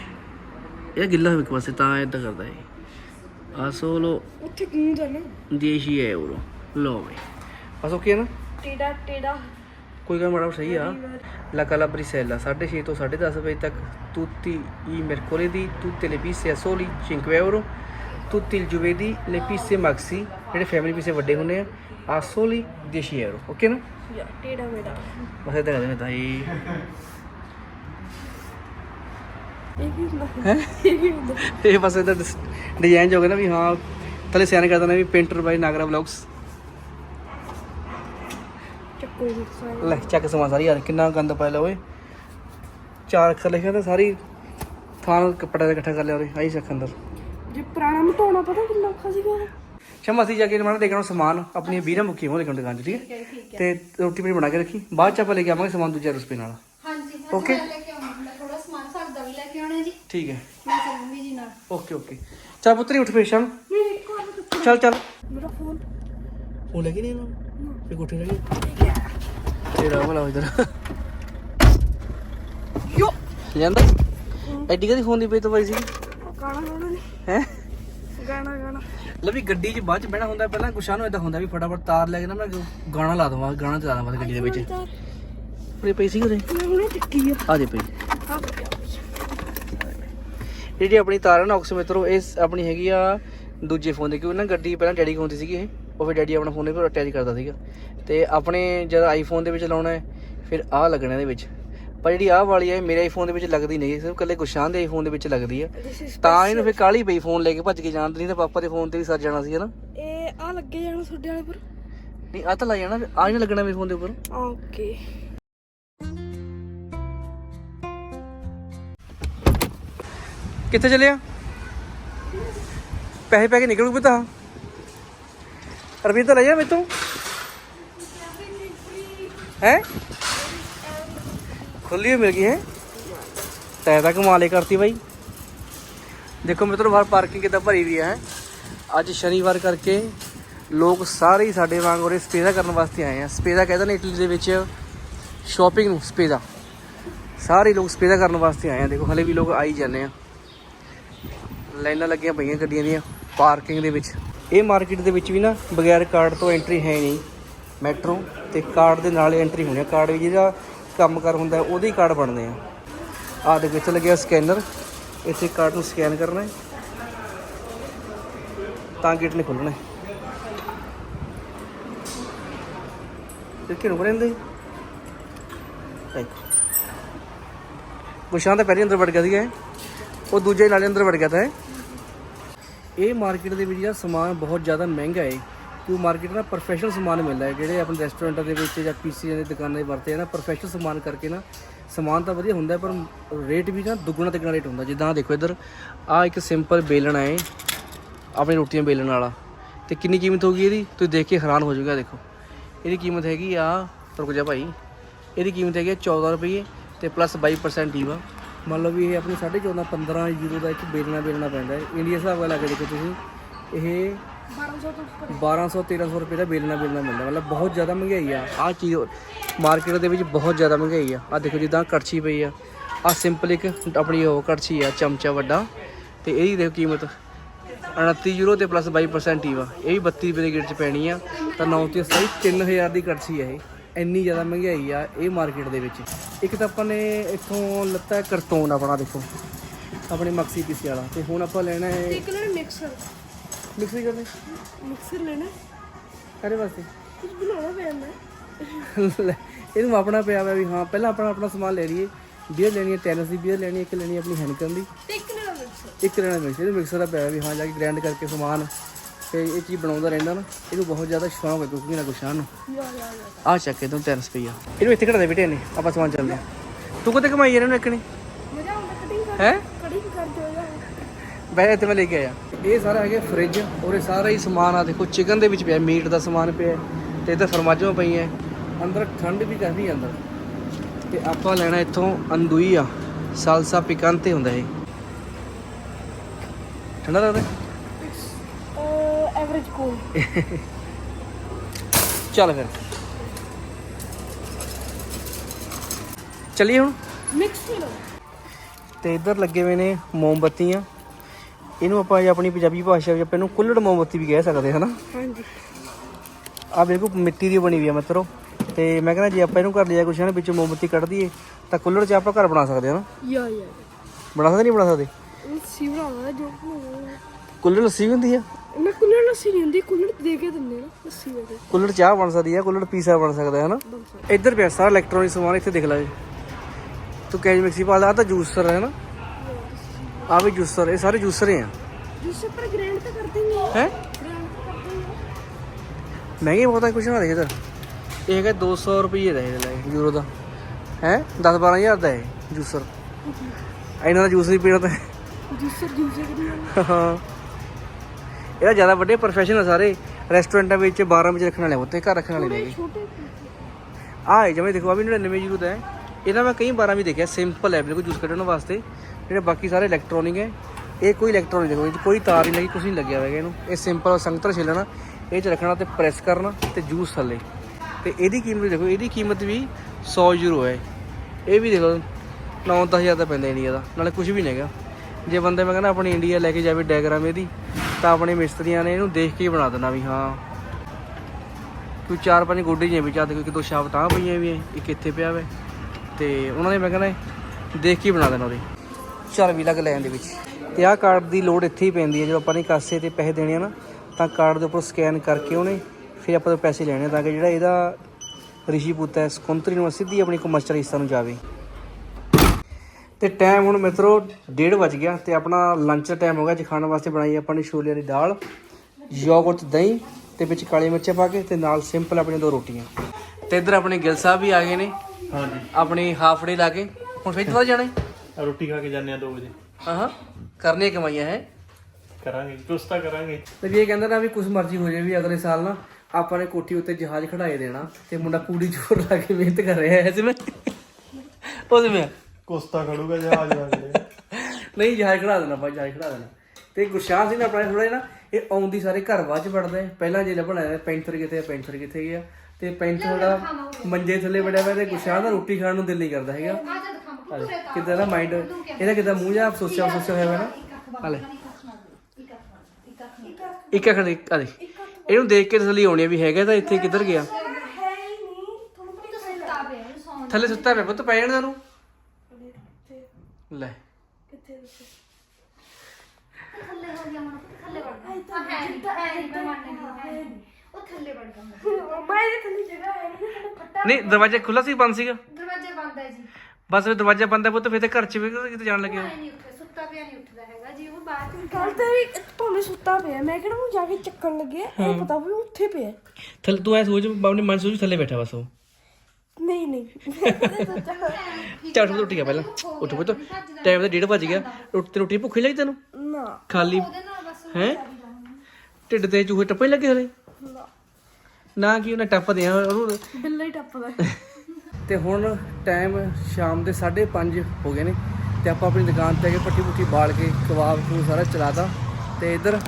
ਇਹ ਗਿੱਲਾ ਹੋਇਆ ਇੱਕ ਪਾਸੇ ਤਾਂ ਇਦਾਂ ਕਰਦਾ ਇਹ। ਆ ਸੋਲੋ ਉੱਥੇ ਕਿਉਂ ਜਾਣਾ ਦੇਸ਼ੀ ਐਵਰੋ ਲੋ ਬਈ। ਬਸ ਓਕੇ ਹੈ ਨਾ? ਟੇਡਾ ਟੇਡਾ। ਕੋਈ ਗੱਲ ਮਾੜਾ ਸਹੀ ਆ। La Calabricella 6:30 ਤੋਂ 10:30 ਵਜੇ ਤੱਕ tutti i mercoledì tutte le piste a soli 5 euro tutti il giovedì le piste maxi ਜਿਹੜੇ ਫੈਮਿਲੀ ਪੀਸੇ ਵੱਡੇ ਹੁੰਦੇ ਆ। ਆ soli 10 euro ਓਕੇ ਨਾ? ਯਾ ਟੇਡਾ ਮੇਡਾ। ਬਸ ਇਦਾਂ ਕਰਦੇ ਨੇ ਤਾਂ ਇਹ। ਹੈ ਇਹ ਕੀ ਹੁੰਦਾ। ਇਹ ਬਸ ਇਦਾਂ ਡਿਜ਼ਾਈਨ ਜੋ ਹੋ ਗਿਆ ਨਾ ਵੀ ਹਾਂ ਥੱਲੇ ਸਿਆਣ ਕਰਦਾ ਨਾ ਵੀ ਪੇਂਟਰ ਬਾਈ ਨਾਗਰਾ ਵਲੌਗਸ ਲੈ ਚੱਕ ਸਮਾਨ ਸਾਰੀ ਯਾਰ ਕਿੰਨਾ ਗੰਦ ਪਾਇਆ ਲਿਆ ਓਏ। ਚਾਰ ਅੱਖਰ ਲਿਖਿਆ ਤਾਂ ਸਾਰੀ ਥਾਂ ਕੱਪੜਾ ਦਾ ਇਕੱਠਾ ਕਰ ਲਿਆ ਉਹਦੇ ਆਈ ਚੱਕ ਅੰਦਰ। ਜੇ ਪੁਰਾਣਾ ਮਟਾਉਣਾ ਪਤਾ ਕਿੰਨਾ ਔਖਾ ਸੀਗਾ? ਸ਼ਮਾ ਅਸੀਂ ਜਾ ਕੇ ਮਾਣਾ ਦੇਖਣਾ ਸਮਾਨ ਆਪਣੀ ਵੀਰਾਂ ਮੁੱਕੀ ਹੋ ਲਿਖਣ ਦੁਕਾਨ 'ਚ ਠੀਕ ਹੈ? ਤੇ ਰੋਟੀ ਪਾਣੀ ਬਣਾ ਕੇ ਰੱਖੀ ਬਾਅਦ ਚ ਆਪਾਂ ਲੈ ਕੇ ਆਵਾਂਗੇ ਸਮਾਨ ਦੂਜਾ ਰੁਪਏ ਨਾਲ। ਹਾਂਜੀ Okay. ਹਾਂਜੀ ਮੈਂ ਲੈ ਕੇ ਆਉਣਾ ਥੋੜਾ ਸਮਾਨ ਘਰ ਦਾ ਵੀ ਲੈ ਕੇ ਆਉਣਾ ਜੀ ਠੀਕ ਹੈ। ਮੈਂ ਚੱਲੂੰਗੀ ਜੀ ਨਾਲ। Okay okay. ਚਲ ਪੁੱਤਰੀ ਉੱਠ ਸ਼ਾਮ ਨਹੀਂ ਇੱਕ ਚੱਲ ਚੱਲ। ਮੇਰਾ ਫੋਨ। ਉਹ ਲੱਗੀ ਨਹੀਂ ਇਹਨੂੰ ਫੇ ਕੋਠੇ ਲੱਗੀ ਤੇਰਾ ਭਲਾ ਹੋ ਇਧਰ। ਯੋ। ਜਾਂਦਾ ਐਡੀ ਕਦੀ ਫੋਨ ਦੀ ਪਈ ਤਾਂ ਪਾਈ ਸੀ ਗਾਣਾ ਗਾਣਾ ਨਹੀਂ। ਹੈ? ਗਾਣਾ ਗਾਣਾ। ਲਵੀ ਗੱਡੀ 'ਚ ਬਾਅਦ 'ਚ ਬਹਿਣਾ ਹੁੰਦਾ ਪਹਿਲਾਂ ਗੁਸ਼ਾ ਨੂੰ ਇਦਾਂ ਹੁੰਦਾ ਵੀ ਫਟਾਫਟ ਤਾਰ ਲੈ ਕੇ ਨਾ ਮੈਂ ਗਾਣਾ ਲਾ ਦਵਾਂ ਗਾਣਾ ਚਲਾ ਦਵਾਂ ਗੱਡੀ ਦੇ ਵਿੱਚ। ਪੂਰੀ ਪਈ ਸੀ ਉਹਦੇ? ਮੈਂ ਹੁਣੇ ਟਿੱਕੀ ਆ। ਆ ਦੇ ਪਈ। ਆ ਜਿਹੜੀ ਆਪਣੀ ਤਾਰ ਹੈ ਨਾ ਆਕਸੀਮੀਟਰ ਇਹ ਆਪਣੀ ਹੈਗੀ ਆ ਦੂਜੇ ਫੋਨ ਦੇ ਕਿਉਂਕਿ ਨਾ ਗੱਡੀ ਪਹਿਲਾਂ ਡੈਡੀ ਕੋਲ ਹੁੰਦੀ ਸੀਗੀ ਇਹ। ਉਹ ਫਿਰ ਡੈਡੀ ਆਪਣਾ ਫੋਨ ਦੇ ਕੋਲ ਅਟੈਚ ਕਰਦਾ ਸੀਗਾ। ਤੇ ਆਪਣੇ ਜਦ ਆਈਫੋਨ ਦੇ ਵਿੱਚ ਲਾਉਣਾ ਹੈ ਫਿਰ ਆਹ ਲੱਗਣਾ ਇਹਦੇ ਵਿੱਚ। ਪਰ ਜਿਹੜੀ ਆਹ ਵਾਲੀ ਹੈ ਮੇਰੇ ਆਈਫੋਨ ਦੇ ਵਿੱਚ ਲੱਗਦੀ ਨਹੀਂ ਸਿਰਫ ਕੱਲੇ ਗੁਸ਼ਾਨ ਦੇ ਆਈਫੋਨ ਦੇ ਵਿੱਚ ਲੱਗਦੀ ਆ। ਤਾਂ ਇਹਨੂੰ ਫਿਰ ਕਾਲੀ ਪਈ ਫੋਨ ਲੈ ਕੇ ਭੱਜ ਕੇ ਜਾਣ ਦੀ ਨਹੀਂ ਤਾਂ ਪਾਪਾ ਦੇ ਫੋਨ ਤੇ ਵੀ ਸਰ ਜਾਣਾ ਸੀ ਹਨਾ? ਇਹ ਆ ਲੱਗੇ ਜਾਣਾ ਤੁਹਾਡੇ ਵਾਲੇ ਪਰ ਨਹੀਂ ਆ ਤਾਂ ਲੱਗ ਜਾਣਾ ਆ ਨਹੀਂ ਲੱਗਣਾ ਮੇਰੇ ਫੋਨ ਦੇ ਉੱਪਰ। ਓਕੇ ਕਿੱਥੇ ਚੱਲਿਆ ਪੈਸੇ ਪੈ ਕੇ ਨਿਕਲੂ ਪਤਾ ਰਵੀ ਤਾਂ ਲੈ ਜਾ ਮੇਰੇ ਤੋਂ ਹੈ ਖੁੱਲੀ ਹੋਈ ਮਿਲ ਗਈ ਹੈ ਤੈ ਤਾਂ ਕਮਾਲੇ ਕਰਤੀ ਬਾਈ ਦੇਖੋ ਮਿੱਤਰੋ ਬਾਹਰ ਪਾਰਕਿੰਗ ਕਿੱਦਾਂ ਭਰੀ ਵੀ ਹੈ ਅੱਜ ਸ਼ਨੀਵਾਰ ਕਰਕੇ ਲੋਕ ਸਾਰੇ ਹੀ ਸਾਡੇ ਵਾਂਗ ਉਰੇ ਸਪੇਦਾ ਕਰਨ ਵਾਸਤੇ ਆਏ ਆ ਸਪੇਦਾ ਕਹਿੰਦੇ ਨੇ ਇਟਲੀ ਦੇ ਵਿੱਚ ਸ਼ਾਪਿੰਗ ਨੂੰ ਸਪੇਦਾ ਸਾਰੇ ਲੋਕ ਸਪੇਦਾ ਕਰਨ ਵਾਸਤੇ ਆਏ ਆ ਦੇਖੋ ਹਲੇ ਵੀ ਲੋਕ ਆਈ ਜਾਂਦੇ ਆ ਲਾਈਨਾਂ ਲੱਗੀਆਂ ਪਈਆਂ ਗੱਡੀਆਂ ਦੀਆਂ, ਪਾਰਕਿੰਗ ਦੇ ਵਿੱਚ। ਇਹ ਮਾਰਕੀਟ ਦੇ ਵਿੱਚ ਵੀ ਨਾ ਬਗੈਰ ਕਾਰਡ ਤੋਂ ਐਂਟਰੀ ਹੈ ਨਹੀਂ। ਮੈਟਰੋ ਤੇ ਕਾਰਡ ਦੇ ਨਾਲ ਐਂਟਰੀ ਹੋਣੀ ਹੈ ਕਾਰਡ ਵੀ ਜਿਹੜਾ ਕੰਮ ਕਰ ਹੁੰਦਾ, ਉਹਦੇ ਹੀ ਕਾਰਡ ਬਣਦੇ ਆ। ਆਹ ਦੇਖੋ, ਇੱਥੇ ਲੱਗਿਆ ਸਕੈਨਰ ਇੱਥੇ ਕਾਰਡ ਨੂੰ ਸਕੈਨ ਕਰਨਾ ਹੈ। ਤਾਂ ਗੇਟ ਨੇ ਖੁੱਲਣਾ ਹੈ। ਤੇ ਕਿਹਨੂੰ ਬਣਾਉਂਦੇ ਦੇਖੋ ਗੁਸ਼ਾਂ ਤਾਂ ਪਹਿਲੇ ਅੰਦਰ ਵੜ ਗਿਆ ਸੀਗਾ ਉਹ ਦੂਜੇ ਨਾਲੇ ਅੰਦਰ ਵੜ ਗਿਆ ਤਾਂ ਹੈ ਇਹ ਮਾਰਕੀਟ ਦੇ ਵਿੱਚ ਜਿਹੜਾ ਸਮਾਨ ਬਹੁਤ ਜ਼ਿਆਦਾ ਮਹਿੰਗਾ ਹੈ ਕਿਉਂ ਮਾਰਕੀਟ ਨਾਲ ਪ੍ਰੋਫੈਸ਼ਨਲ ਸਮਾਨ ਮਿਲਦਾ ਹੈ। ਜਿਹੜੇ ਆਪਣੇ ਰੈਸਟੋਰੈਂਟਾਂ ਦੇ ਵਿੱਚ ਜਾਂ ਪੀਸੀ ਦੇ ਦੁਕਾਨਾਂ ਦੇ ਵਰਤੇ ਆ ਨਾ ਪ੍ਰੋਫੈਸ਼ਨਲ ਸਮਾਨ ਕਰਕੇ ਨਾ, ਸਮਾਨ ਤਾਂ ਵਧੀਆ ਹੁੰਦਾ, ਪਰ ਰੇਟ ਵੀ ਨਾ ਦੁੱਗਣਾ ਤਿੱਗਣਾ ਰੇਟ ਹੁੰਦਾ। ਜਿੱਦਾਂ ਦੇਖੋ ਇੱਧਰ ਆ ਇੱਕ ਸਿੰਪਲ ਬੇਲਣ ਹੈ, ਆਪਣੀ ਰੋਟੀਆਂ ਬੇਲਣ ਵਾਲਾ। ਤੇ ਕਿੰਨੀ ਕੀਮਤ ਹੋਗੀ ਇਹਦੀ? ਤੁਸੀਂ ਦੇਖ ਕੇ ਹੈਰਾਨ ਹੋ ਜਾਓਗੇ ਦੇਖੋ। ਇਹਦੀ ਕੀਮਤ ਹੈਗੀ ਆ, ਰੁਕ ਜਾ ਭਾਈ, ਇਹਦੀ ਕੀਮਤ ਹੈਗੀ ਆ 14 ਰੁਪਏ ਤੇ ਪਲੱਸ 22% ਈਵਾ ਮੰਨ ਲਓ ਵੀ ਇਹ ਆਪਣੀ 14.5 15 ਯੂਰੋ ਦਾ ਇੱਕ ਬੇਲਣਾ ਬੇਲਣਾ ਪੈਂਦਾ ਹੈ। ਇੰਡੀਆ ਹਿਸਾਬ ਨਾਲ ਲਾ ਕੇ ਦੇਖੋ ਤੁਸੀਂ, ਇਹ 1200 ਤੋਂ ਉੱਪਰ 1200 1300 ਰੁਪਏ ਦਾ ਬੇਲਣਾ ਬੇਲਣਾ ਮਿਲਦਾ। ਮਤਲਬ ਬਹੁਤ ਜ਼ਿਆਦਾ ਮਹਿੰਗਾਈ ਆ। ਆ ਚੀਜ਼ ਮਾਰਕੀਟ ਦੇ ਵਿੱਚ ਬਹੁਤ ਜ਼ਿਆਦਾ ਮਹਿੰਗਾਈ ਆ। ਆ ਦੇਖੋ ਜਿੱਦਾਂ ਕੜਛੀ ਪਈ ਆ। ਆ ਸਿੰਪਲ ਇੱਕ ਆਪਣੀ ਉਹ ਕੜਛੀ ਆ, ਚਮਚਾ ਵੱਡਾ। ਤੇ ਇਹਦੀ ਦੇਖੋ ਕੀਮਤ 29 ਯੂਰੋ ਤੇ ਪਲੱਸ 22% ਈਵਾ ਇਹ ਵੀ 32 ਰੁਪਏ ਦੇ ਗੇਟ 'ਚ ਪੈਣੀ ਆ। ਤਾਂ 9 ਤੇ 27 3000 ਦੀ ਕੜਛੀ ਆ ਇਹ। ਇੰਨੀ ਜ਼ਿਆਦਾ ਮਹਿੰਗਾਈ ਆ ਇਹ ਮਾਰਕੀਟ ਦੇ ਵਿੱਚ। ਇੱਕ ਤਾਂ ਆਪਾਂ ਨੇ ਇੱਥੋਂ ਲੱਤਾ ਕਰਤੋਨ ਆਪਣਾ ਦੇਖੋ ਆਪਣੇ ਮਕਸੀ ਪੀਸੀ ਵਾਲਾ ਤੇ ਹੁਣ ਆਪਾਂ ਲੈਣਾ ਹੈ ਇੱਕ ਲੈਣਾ ਮਿਕਸਰ ਮਿਕਸੀ ਕਰਨੀ। ਮਿਕਸਰ ਲੈਣਾ। ਕਰੇ ਵਾਸਤੇ? ਕੁਝ ਬਣਾਉਣਾ ਪੈਂਦਾ ਇਹਨੂੰ ਆਪਣਾ ਪਿਆ ਵਾ ਵੀ ਹਾਂ ਪਹਿਲਾਂ ਆਪਣਾ ਆਪਣਾ ਸਮਾਨ ਲੈ ਲਈਏ। ਬੀਅਰ ਲੈਣੀ ਹੈ ਟੈਨਸ ਦੀ ਬੀਅਰ ਲੈਣੀ ਹੈ ਇੱਕ ਲੈਣੀ ਆਪਣੀ ਹੈਨਕਨ ਦੀ। ਤੇ ਇੱਕ ਲੈਣਾ ਮਿਕਸਰ ਇੱਕ ਲੈਣਾ ਮਿਕਸਰ ਮਿਕਸਰ ਦਾ ਪਿਆ ਵੀ ਹਾਂ ਜਾ ਕੇ ਗ੍ਰਾਈਂਡ ਕਰਕੇ ਸਮਾਨ। ਤੇ ਇਹ ਚੀਜ਼ ਬਣਾਉਂਦਾ ਰਹਿੰਦਾ ਨਾ ਇਹਨੂੰ ਬਹੁਤ ਜ਼ਿਆਦਾ ਸ਼ੌਂਕ ਹੈ ਕੁਕਿੰਗ ਦਾ ਗੁਸ਼ਾਨ ਨੂੰ। ਆਹ ਚੱਕ ਕੇ ਤੂੰ ਟੈਨਸ ਪਈ ਆ ਇਹਨੂੰ ਇੱਥੇ ਘੜਾ ਦੇ ਬੇਟੇ ਨੇ ਆਪਾਂ ਸਮਾਨ ਚੱਲਦੇ ਆ ਤੂੰ ਕਿਤੇ ਕਮਾਈ ਇਹਨਾਂ ਨੂੰ ਇੱਕਣੀ ਹੈ? ਕਟਿੰਗ ਕਰਦੇ ਹੋ ਬੈ ਇੱਥੇ ਮੈਂ ਲੈ ਕੇ ਆਇਆ। ਇਹ ਸਾਰਾ ਹੈਗਾ ਫ੍ਰਿਜ ਔਰ ਇਹ ਸਾਰਾ ਹੀ ਸਮਾਨ ਆ ਦੇਖੋ ਚਿਕਨ ਦੇ ਵਿੱਚ ਪਿਆ ਮੀਟ ਦਾ ਸਮਾਨ ਪਿਆ ਤੇ ਇੱਧਰ ਫਰਮਾਜੋਂ ਪਈਆਂ ਅੰਦਰ ਠੰਡ ਵੀ ਹੈ ਅੰਦਰ। ਤੇ ਆਪਾਂ ਲੈਣਾ ਇੱਥੋਂ ਅੰਦੂਈ ਆ ਸਾਲਸਾ ਪਿਕਾਂਤੇ ਹੁੰਦਾ ਇਹ। ਠੰਡਾ ਲੱਗਦਾ? ਚੱਲ ਫਿਰ। ਚੱਲੀਏ ਹੁਣ। ਮਿਕਸ ਲਓ। ਤੇ ਇੱਧਰ ਲੱਗੇ ਹੋਏ ਨੇ ਮੋਮਬੱਤੀਆਂ। ਇਹਨੂੰ ਆਪਾਂ ਜੇ ਆਪਣੀ ਪੰਜਾਬੀ ਭਾਸ਼ਾ ਵਿੱਚ ਆਪਾਂ ਇਹਨੂੰ ਕੁੱਲੜ ਮੋਮਬੱਤੀ ਵੀ ਕਹਿ ਸਕਦੇ ਹਾਂ ਨਾ ਹਾਂਜੀ। ਆ ਬਿਲਕੁਲ ਮਿੱਟੀ ਦੀ ਬਣੀ ਹੋਈ ਆ ਮਿੱਤਰੋ। ਤੇ ਮੈਂ ਕਹਿੰਦਾ ਜੇ ਆਪਾਂ ਇਹਨੂੰ ਘਰ ਲਿਆ ਕੁਛ ਨਾ ਵਿੱਚ ਮੋਮਬੱਤੀ ਕੱਢ ਦਈਏ ਤਾਂ ਕੁੱਲੜ ਚ ਆਪਾਂ ਘਰ ਬਣਾ ਸਕਦੇ ਹਾਂ ਨਾ ਯਾ ਯਾ ਬਣਾ ਸਕਦੇ ਨਹੀਂ ਬਣਾ ਸਕਦੇ? ਇਹ ਸੀ ਬਣਾਉਣਾ ਜੋ ਕੁੱਲੜ ਲੱਸੀ ਵੀ ਹੁੰਦੀ ਆ? ਮੈਂ ਕੁੱਲਰ ਲੱਸੀ ਨਹੀਂ ਹੁੰਦੀ ਕੁੱਲਰ ਦੇ ਕੇ ਦਿੰਦੇ ਨਾ ਲੱਸੀ ਕੁੱਲੜ ਚਾਹ ਬਣ ਸਕਦੀ ਆ ਕੁੱਲੜ ਪੀਸਾ ਬਣ ਸਕਦਾ ਹੈ ਨਾ ਇੱਧਰ ਪਿਆ ਸਾਰਾ ਇਲੈਕਟ੍ਰੋਨਿਕ ਸਮਾਨ ਇੱਥੇ ਦੇਖ ਲੈ ਜੀ। ਤੂੰ ਕੈਜ ਮਿਕਸੀ ਪਾ ਲਾ ਤਾਂ ਜੂਸਰ ਹੈ ਨਾ ਆ ਵੀ ਜੂਸਰ ਇਹ ਸਾਰੇ ਜੂਸਰ ਆ। ਜਿਸ ਪਰ ਗ੍ਰੈਂਡ ਤਾਂ ਕਰਦੇ ਨਹੀਂ ਹੈ? ਗ੍ਰੈਂਡ ਤਾਂ ਕਰਦੇ ਨਹੀਂ ਮਹਿੰਗੇ ਬਹੁਤ ਆ ਕੁਛ ਨਾ ਦੇਖ ਇੱਧਰ। ਇਹ ਹੈਗਾ 200 ਰੁਪਏ ਦਾ ਇਹ ਲੈ ਯੂਰੋ ਦਾ। ਹੈ? 10 12000 ਦਾ ਹੈ। ਜੂਸਰ ਇਹਨਾਂ ਦਾ ਜੂਸ ਨਹੀਂ ਪੀਣਾ ਤਾਂ ਜਿਸ ਪਰ ਜੂਸ ਕਰੀ ਹਾਂ। ਇਹਦਾ ਜ਼ਿਆਦਾ ਵੱਡੇ ਪ੍ਰੋਫੈਸ਼ਨਲ ਸਾਰੇ। ਰੈਸਟੋਰੈਂਟਾਂ ਵਿੱਚ 12 ਵਜੇ ਰੱਖਣ ਵਾਲੇ ਹੁੰਦੇ ਘਰ ਰੱਖਣ ਵਾਲੇ ਨਹੀਂ ਛੋਟੇ। ਆਹ ਜਿਵੇਂ ਦੇਖੋ ਆ ਵੀ 99 ਯੂਰੋ ਦਾ ਹੈ। ਇਹਦਾ ਮੈਂ ਕਈ 12 ਵੀ ਦੇਖਿਆ ਸਿੰਪਲ ਹੈ ਬਿਲਕੁਲ ਜੂਸ ਕੱਢਣ ਵਾਸਤੇ। ਜਿਹੜੇ ਬਾਕੀ ਸਾਰੇ ਇਲੈਕਟ੍ਰੋਨਿਕ ਹੈ ਇਹ ਕੋਈ ਇਲੈਕਟ੍ਰੋਨਿਕ ਦੇਖੋ ਇਹ ਕੋਈ ਤਾਰ ਨਹੀਂ ਲੱਗੀ ਕੁਝ ਨਹੀਂ ਲੱਗਿਆ ਹੋਵੇਗਾ ਇਹਨੂੰ। ਇਹ ਸਿੰਪਲ ਸੰਗਤਰ ਛਿੱਲਣਾ ਇਹ ਚ ਰੱਖਣਾ ਤੇ ਪ੍ਰੈਸ ਕਰਨਾ ਤੇ ਜੂਸ ਥੱਲੇ। ਤੇ ਇਹਦੀ ਕੀਮਤ ਦੇਖੋ ਇਹਦੀ ਕੀਮਤ ਵੀ 100 ਯੂਰੋ ਹੈ। ਇਹ ਵੀ ਦੇਖੋ 9-10000 ਦਾ ਪੈਂਦਾ ਇੰਡੀਆ ਦਾ ਨਾਲੇ ਕੁਝ ਵੀ ਨਹੀਂ ਹੈਗਾ। ਜੇ ਬੰਦੇ ਮੈਂ ਕਹਿੰਦਾ ਆਪਣੀ ਇੰਡੀਆ ਲੈ ਕੇ ਜਾਵੇ ਡਾਇਗਰਾਮ ਇਹਦੀ ਤਾਂ ਆਪਣੇ ਮਿਸਤਰੀਆਂ ਨੇ ਇਹਨੂੰ ਦੇਖ ਕੇ ਹੀ ਬਣਾ ਦੇਣਾ ਵੀ ਹਾਂ। ਕੋਈ ਚਾਰ ਪੰਜ ਗੋਡੇ ਜਿਹਾ ਵਿੱਚ ਆ ਦੇਖੋ ਦੋ ਛਾਪ ਤਾਂ ਪਈਆਂ ਵੀ ਐ, ਇੱਕ ਇੱਥੇ ਪਿਆ ਵੇ। ਤੇ ਉਹਨਾਂ ਨੇ ਮੈਂ ਕਹਿੰਦਾ ਦੇਖ ਕੇ ਬਣਾ ਦੇਣਾ ਉਹਦੇ। ਚਾਰ ਵੀ ਲੱਗ ਲੈਣ ਦੇ ਵਿੱਚ। ਤੇ ਆਹ ਕਾਰਡ ਦੀ ਲੋਡ ਇੱਥੇ ਹੀ ਪੈਂਦੀ ਹੈ ਜਦੋਂ ਆਪਾਂ ਨੇ ਕਾਸੇ ਤੇ ਪੈਸੇ ਦੇਣੇ ਆ ਨਾ, ਤਾਂ ਕਾਰਡ ਦੇ ਉੱਪਰ ਸਕੈਨ ਕਰਕੇ ਉਹਨੇ ਫਿਰ ਆਪਾਂ ਤੋਂ ਪੈਸੇ ਲੈਣੇ ਤਾਂ ਕਿ ਜਿਹੜਾ ਇਹਦਾ ਰਿਸ਼ੀ ਪੁੱਤ ਹੈ ਸਕੁੰਤਰੀ ਨੂੰ ਸਿੱਧੀ ਆਪਣੀ ਕਮਰਸ਼ਲ ਹਿੱਸਾ ਨੂੰ ਜਾਵੇ। ਤੇ ਟਾਈਮ ਹੁਣ ਮਿੱਤਰੋ 1:30 ਵੱਜ ਗਿਆ ਤੇ ਆਪਣਾ ਲੰਚ ਦਾ ਟਾਈਮ ਹੋ ਗਿਆ ਅੱਜ ਖਾਣ ਵਾਸਤੇ ਬਣਾਈ ਆਪਾਂ ਨੇ ਛੋਲਿਆਂ ਦੀ ਦਾਲ ਯੋਗਰਟ ਦਹੀਂ ਤੇ ਵਿੱਚ ਕਾਲੀ ਮਿਰਚਾਂ ਪਾ ਕੇ ਤੇ ਨਾਲ ਸਿੰਪਲ ਆਪਣੀਆਂ ਦੋ ਰੋਟੀਆਂ। ਤੇ ਇੱਧਰ ਆਪਣੇ ਗਿਲ ਸਾਹਿਬ ਵੀ ਆ ਗਏ ਨੇ। ਹਾਂਜੀ। ਆਪਣੀ ਹਾਫ ਡੇ ਲਾ ਕੇ। ਹੁਣ ਫਿਰ ਤੋਂ ਜਾਣਾ ਰੋਟੀ ਖਾ ਕੇ ਜਾਂਦੇ ਆ 2 ਵਜੇ। ਹਾਂ ਹਾਂ। ਕਰਨੀਆਂ ਕਮਾਈਆਂ ਹੈ। ਕਰਾਂਗੇ ਕੁਛ ਤਾਂ ਕਰਾਂਗੇ। ਤੇ ਵੀ ਇਹ ਕਹਿੰਦਾ ਨਾ ਵੀ ਕੁਝ ਮਰਜ਼ੀ ਹੋ ਜਾਵੇ ਵੀ ਅਗਲੇ ਸਾਲ ਨਾ ਆਪਾਂ ਨੇ ਕੋਠੀ ਉੱਤੇ ਜਹਾਜ਼ ਖੜਾਏ ਦੇਣਾ ਤੇ ਮੁੰਡਾ ਪੂਰੀ ਜ਼ੋਰ ਲਾ ਕੇ ਮਿਹਨਤ ਕਰ ਰਿਹਾ ਹੈ ਜਿਵੇਂ ਉਹਦੇ ਮੈਂ ਕੁਛ ਤਾਂ ਖੜੂਗਾ ਜਹਾਜ਼ ਵਾਂਗੇ ਨਹੀਂ ਜਹਾਜ਼ ਖੜਾ ਦੇਣਾ ਭਾਈ ਜਹਾਜ਼ ਖੜਾ ਦੇਣਾ। ਤੇ ਗੁਰਸ਼ਾਨ ਸਿੰਘ ਆਪਣਾ ਥੋੜਾ ਨਾ ਇਹ ਆਉਂਦੀ ਸਾਰੇ ਘਰ ਬਾਅਦ ਚ ਵੜਦਾ ਹੈ। ਪਹਿਲਾਂ ਜੇ ਲੱਭਣਾ ਹੈ ਪੈਂਥਰ ਕਿੱਥੇ ਹੈ ਪੈਂਥਰ ਕਿੱਥੇ ਗਿਆ। ਤੇ ਪੈਂਥਰ ਦਾ ਮੰਜੇ ਥੱਲੇ ਵੜਿਆ ਹੋਇਆ ਤੇ ਗੁਰਸ਼ਾਨ ਦਾ ਰੋਟੀ ਖਾਣ ਨੂੰ ਦਿਲ ਨਹੀਂ ਕਰਦਾ ਹੈਗਾ। ਕਿਦਾਂ ਦਾ ਮਾਈਂਡ ਇਹਦਾ ਕਿਦਾਂ ਮੂੰਹ ਜਿਹਾ ਸੋਚਿਆ ਸੋਚਿਆ ਹੋਇਆ ਹੈ ਨਾ ਹਾਲੇ ਇੱਕ ਅੱਖ ਦੇ ਆ ਦੇ ਇਹਨੂੰ ਦੇਖ ਕੇ ਤਸੱਲੀ ਹੋਣੀ ਆ ਵੀ ਹੈਗਾ ਤਾਂ ਇੱਥੇ ਕਿੱਧਰ ਗਿਆ। ਨਹੀਂ ਥੱਲੇ ਸੁੱਤਾ ਪਿਆ ਪੁੱਤ ਪੈ ਜਾਣ ਨੂੰ ਲੈ। ਕਿੱਥੇ ਦੱਸੋ ਥੱਲੇ ਹੋ ਗਿਆ ਹੁਣ ਥੱਲੇ ਵੜ ਗਿਆ ਹਾਂ ਹੈ ਨਹੀਂ ਹੈ ਨਹੀਂ ਮੈਂ ਮੰਨਦੀ ਹਾਂ ਹੈ ਨਹੀਂ ਉਹ ਥੱਲੇ ਵੜ ਗਿਆ ਮੈਂ ਇਹਦੇ ਥੱਲੇ ਜਗ੍ਹਾ ਹੈ ਨਹੀਂ ਤੁਹਾਨੂੰ ਫੱਟਾ ਨਹੀਂ ਦਰਵਾਜ਼ਾ ਖੁੱਲਾ ਸੀ ਬੰਦ ਸੀਗਾ? ਦਰਵਾਜ਼ਾ ਬੰਦ ਹੈ ਜੀ। ਬਸ ਫਿਰ ਦਰਵਾਜ਼ਾ ਬੰਦ ਹੈ ਪੁੱਤ ਫਿਰ ਤੇ ਘਰ ਚ ਵੀ ਕਿਤੇ ਜਾਣ ਲੱਗੇ ਹੋ ਹੈ ਨਹੀਂ ਉੱਠਿਆ ਸੁੱਤਾ ਪਿਆ ਨਹੀਂ ਉੱਠਦਾ ਹੈਗਾ ਜੀ ਉਹ ਬਾਅਦ ਚ ਕੱਲ ਤੇ ਵੀ ਭਾਵੇਂ ਸੁੱਤਾ ਪਿਆ ਮੈਂ ਕਿਹੜਾ ਨੂੰ ਜਾ ਕੇ ਚੱਕਣ ਲੱਗਿਆ ਇਹ ਪਤਾ ਵੀ ਉੱਥੇ ਪਿਆ। ਥੱਲੇ ਤੂੰ ਐ ਸੋਚ ਆਪਣੇ ਮਨ ਸੋਚ ਥੱਲੇ ਬੈਠਾ ਬਸ ਉਹ ਨਹੀਂ ਨਹੀਂ। (laughs) ਚੱਲ ਉੱਠ ਗਿਆ ਪਹਿਲਾਂ। ਉੱਠ ਪੁੱਤ ਟਾਈਮ ਦਾ ਡੇਢ ਵੱਜ ਗਿਆ। ਰੋਟੀ ਤੇ ਰੋਟੀ ਭੁੱਖੀ ਲੱਗੀ ਤੈਨੂੰ? ਨਾ। ਖਾਲੀ। ਹੈ? ਢਿੱਡ ਤੇ ਚੂਹੇ ਟੱਪੇ ਲੱਗੇ ਹਲੇ? ਨਾ। ਕੀ ਉਹਨੇ ਟੱਪਦੇ ਆ ਉਹਨੂੰ ਬਿੱਲਾ ਹੀ ਟੱਪਦਾ। ਤੇ ਹੁਣ ਟਾਈਮ ਸ਼ਾਮ ਦੇ 5:30 ਹੋ ਗਏ ਨੇ ਤੇ ਆਪਾਂ ਆਪਣੀ ਦੁਕਾਨ ਤੇ ਆ ਕੇ ਪੱਟੀ ਪੁੱਟੀ ਬਾਲ ਕੇ ਕਬਾਬ ਨੂੰ ਸਾਰਾ ਚਲਾਤਾ। ਤੇ ਇੱਧਰ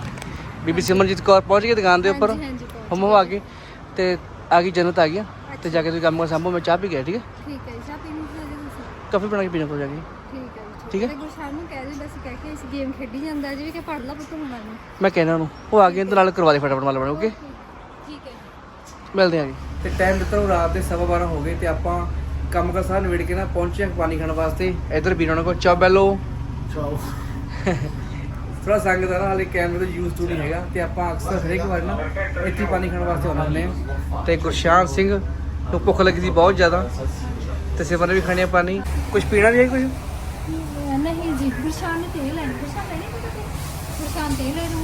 ਬੀਬੀ ਸਿਮਰਜੀਤ ਕੌਰ ਪਹੁੰਚ ਗਈ ਦੁਕਾਨ ਦੇ ਉੱਪਰ ਹਮ ਹੋ ਆ ਕੇ। ਤੇ ਆ ਗਈ ਜਨਤ ਆ ਗਿਆ ਤੇ ਜਾ ਕੇ ਤੁਸੀਂ ਕੰਮ ਕਰ ਸੰਭੋ ਮੈਂ ਚਾਹ ਪੀ ਗਿਆ ਠੀਕ ਹੈ? ਠੀਕ ਹੈ ਜੀ, ਚਾਹ ਸੀ ਤੁਸੀਂ ਕਾਫੀ ਬਣਾ ਕੇ ਪੀਣਾ ਕੋ ਜਾ ਕੇ। ਠੀਕ ਹੈ ਜੀ, ਠੀਕ ਹੈ। ਤੇ ਗੁਰਸ਼ਾਨ ਨੂੰ ਕਹਿ ਦੇ ਬਸ ਕਹਿ ਕੇ ਇਸ ਗੇਮ ਖੇਡੀ ਜਾਂਦਾ ਜੀ ਕਿ ਪੜ ਲਾ ਪੁੱਤ ਹੁਣ ਨੂੰ ਮੈਂ ਕਹਿਣਾ ਉਹਨੂੰ ਉਹ ਆ ਗਏ ਇਹਦੇ ਨਾਲ ਕਰਵਾ ਦੇ ਫਟਾਫਟ ਮਾਲ ਬਣਾ ਓਕੇ ਠੀਕ ਹੈ ਮਿਲਦੇ ਆਂ ਜੀ। ਤੇ ਟਾਈਮ ਦਿੱਤਾ ਉਹ ਰਾਤ ਦੇ 12:30 ਹੋ ਗਏ ਤੇ ਆਪਾਂ ਕੰਮ ਕਰ ਸਾਰਾ ਨਿਬੜ ਕੇ ਨਾ ਪਹੁੰਚੇ ਹਾਂ ਪਾਣੀ ਖਾਣ ਵਾਸਤੇ। ਇੱਧਰ ਵੀਰਾਂ ਕੋ ਚਾਹ ਬੈਲੋ। ਚਾਓ ਥੋੜਾ ਸੰਗਤ ਆ ਨਾ ਹਾਲੇ ਕੈਮਰੇ ਦਾ ਯੂਜ਼ ਟੂ ਨਹੀਂ ਹੈਗਾ ਤੇ ਆਪਾਂ ਅਕਸਰ ਹਰੇਕ ਵਾਰ ਨਾ ਇੱਥੇ ਹੀ ਪਾਣੀ ਖਾਣ ਵਾਸਤੇ ਆਉਂਦੇ ਹੁੰਦੇ ਹਾਂ ਤੇ ਗੁਰਸ਼ਾਨ ਸਿੰਘ ਨੂੰ ਭੁੱਖ ਲੱਗੀ ਸੀ ਬਹੁਤ ਜ਼ਿਆਦਾ। ਤੇ ਸਿਮਰਨ ਵੀ ਖਾਣਿਆ ਪਾਣੀ। ਕੁਝ ਪੀਣਾ ਨਹੀਂ ਹੈ ਕੁਝ ਨਹੀਂ ਜੀ ਗੁਰਸ਼ਾਨ ਨੇ ਤੇਲ ਲੈਣੀ।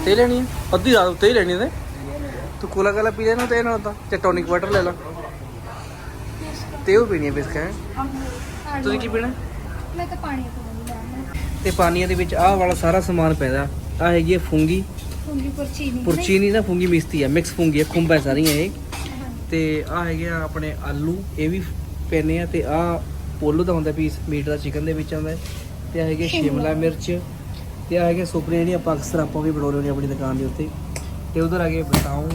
ਤੇਲ ਲੈਣੀ। ਹੈ ਅੱਧੀ ਰਾਤ ਉੱਤੇ ਹੀ ਲੈਣੀ ਤੇ? ਤੂੰ ਕੋਲਾ ਕਾਲਾ ਪੀ ਲੈਣਾ ਤੇ ਨਾਲ ਤਾਂ। ਤੇ ਟੌਨਿਕ ਵਾਟਰ ਲੈ ਲਾ। ਤੇ ਉਹ ਪੀਣੀ ਹੈ? ਬਿਸਕਾ ਤੁਸੀਂ ਕੀ ਪੀਣਾ? ਮੈਂ ਤਾਂ ਪਾਣੀ ਤੇ ਪਾਣੀਆਂ ਦੇ ਵਿੱਚ ਆਹ ਵਾਲਾ ਸਾਰਾ ਸਮਾਨ ਪੈਦਾ। ਆ ਹੈਗੀ ਹੈ ਫੁੰਗੀ। ਫੁੰਗੀ ਪਰਚੀਨੀ। ਪੁਰਚੀਨੀ ਨਾ ਫੁੰਗੀ ਮਿਸਤੀ ਹੈ ਮਿਕਸ ਫੁੰਗੀ ਹੈ ਖੁੰਬਾਂ ਸਾਰੀਆਂ ਇਹ। ਤੇ ਆ ਹੈਗੇ ਆਪਣੇ ਆਲੂ ਇਹ ਵੀ ਪੈਨੇ ਆ ਤੇ ਆ ਪੋਲੋ ਦਾ ਹੁੰਦਾ ਪੀਸ ਮੀਟ ਦਾ ਚਿਕਨ ਦੇ ਵਿੱਚ ਆਉਂਦਾ ਹੈ। ਤੇ ਆ ਹੈਗੇ ਸ਼ਿਮਲਾ। ਮਿਰਚ ਤੇ ਆ ਹੈਗੇ ਸੁਪਰੀਆਂ ਜਿਹੜੀਆਂ ਆਪਾਂ ਅਕਸਰ ਆਪਾਂ ਵੀ ਬਣਾਉਂਦੇ ਹੁੰਦੇ ਆਪਣੀ ਦੁਕਾਨ ਦੇ ਉੱਤੇ। ਤੇ ਉਧਰ ਆ ਗਏ ਬਤਾਉ